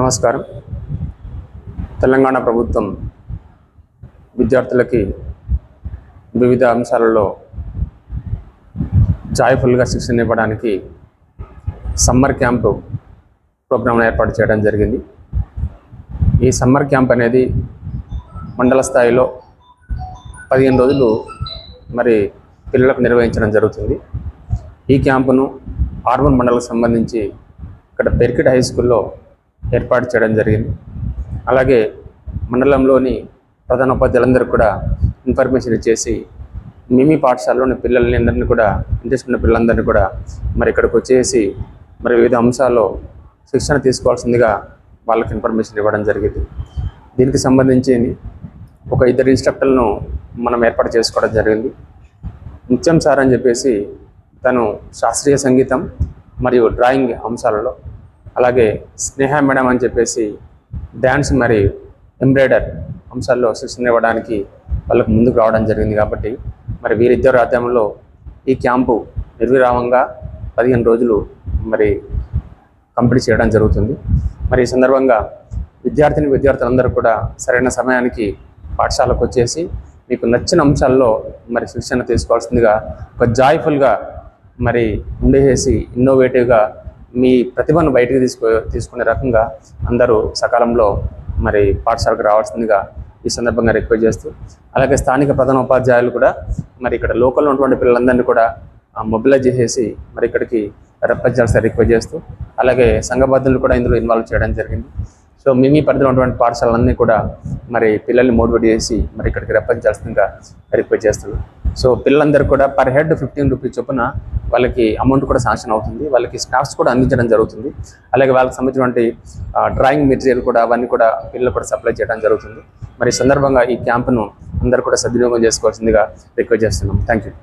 నమస్కారం. తెలంగాణ ప్రభుత్వం విద్యార్థులకి వివిధ అంశాలలో జాయ్ఫుల్గా శిక్షణ ఇవ్వడానికి సమ్మర్ క్యాంపు ప్రోగ్రామ్ను ఏర్పాటు చేయడం జరిగింది. ఈ సమ్మర్ క్యాంప్ అనేది మండల స్థాయిలో పదిహేను రోజులు మరి పిల్లలకు నిర్వహించడం జరుగుతుంది. ఈ క్యాంపును ఆర్మూర్ మండలకు సంబంధించి ఇక్కడ పెరికిడ్ హై స్కూల్లో ఏర్పాటు చేయడం జరిగింది. అలాగే మండలంలోని ప్రధాన ఉపాధ్యాయులందరూ కూడా ఇన్ఫర్మేషన్ ఇచ్చేసి మిమీ పాఠశాలలోని పిల్లల్ని అందరినీ కూడా ఇంట్రెస్ట్ ఉన్న పిల్లలందరినీ కూడా మరి ఇక్కడికి వచ్చేసి మరి వివిధ అంశాల్లో శిక్షణ తీసుకోవాల్సిందిగా వాళ్ళకి ఇన్ఫర్మేషన్ ఇవ్వడం జరిగింది. దీనికి సంబంధించి ఒక ఇద్దరు ఇన్స్ట్రక్టర్లను మనం ఏర్పాటు చేసుకోవడం జరిగింది. నృత్యం సార్ అని చెప్పేసి తను శాస్త్రీయ సంగీతం మరియు డ్రాయింగ్ అంశాలలో. అలాగే స్నేహ మేడం అని చెప్పేసి డ్యాన్స్ మరియు ఎంబ్రాయిడర్ అంశాల్లో శిక్షణ ఇవ్వడానికి వాళ్ళకు ముందుకు రావడం జరిగింది కాబట్టి మరి వీరిద్దరు ఆధ్వర్యంలో ఈ క్యాంపు నిర్విరామంగా పదిహేను రోజులు మరి కంప్లీట్ చేయడం జరుగుతుంది. మరి ఈ సందర్భంగా విద్యార్థిని విద్యార్థులందరూ కూడా సరైన సమయానికి పాఠశాలకు వచ్చేసి మీకు నచ్చిన అంశాల్లో మరి శిక్షణ తీసుకోవాల్సిందిగా ఒక జాయ్ఫుల్గా మరి ఉండేసి ఇన్నోవేటివ్గా మీ ప్రతిభను బయటకు తీసుకో తీసుకునే రకంగా అందరూ సకాలంలో మరి పాఠశాలకు రావాల్సిందిగా ఈ సందర్భంగా రిక్వెస్ట్ చేస్తూ అలాగే స్థానిక ప్రధాన ఉపాధ్యాయులు కూడా మరి ఇక్కడ లోకల్లో ఉన్నటువంటి పిల్లలందరినీ కూడా మొబిలైజ్ చేసేసి మరి ఇక్కడికి రప్పించాల్సిన రిక్వెస్ట్ చేస్తూ అలాగే సంఘబద్ధులు కూడా ఇందులో ఇన్వాల్వ్ చేయడం జరిగింది. సో మీ మీ పరిధిలో ఉన్నటువంటి పాఠశాలన్నీ కూడా మరి పిల్లల్ని మోటివేట్ చేసి మరి ఇక్కడికి రప్పించాల్సిందిగా రిక్వెస్ట్ చేస్తున్నాను సో పిల్లలందరూ కూడా పర్ హెడ్ ఫిఫ్టీన్ రూపీస్ చొప్పున వాళ్ళకి అమౌంట్ కూడా శాంక్షన్ అవుతుంది. వాళ్ళకి స్టాఫ్స్ కూడా అందించడం జరుగుతుంది. అలాగే వాళ్ళకి సంబంధించినటువంటి డ్రాయింగ్ మెటీరియల్ కూడా అవన్నీ కూడా పిల్లలు కూడా సప్లై చేయడం జరుగుతుంది. మరి సందర్భంగా ఈ క్యాంప్ను అందరూ కూడా సద్వినియోగం చేసుకోవాల్సిందిగా రిక్వెస్ట్ చేస్తున్నాం థ్యాంక్ యూ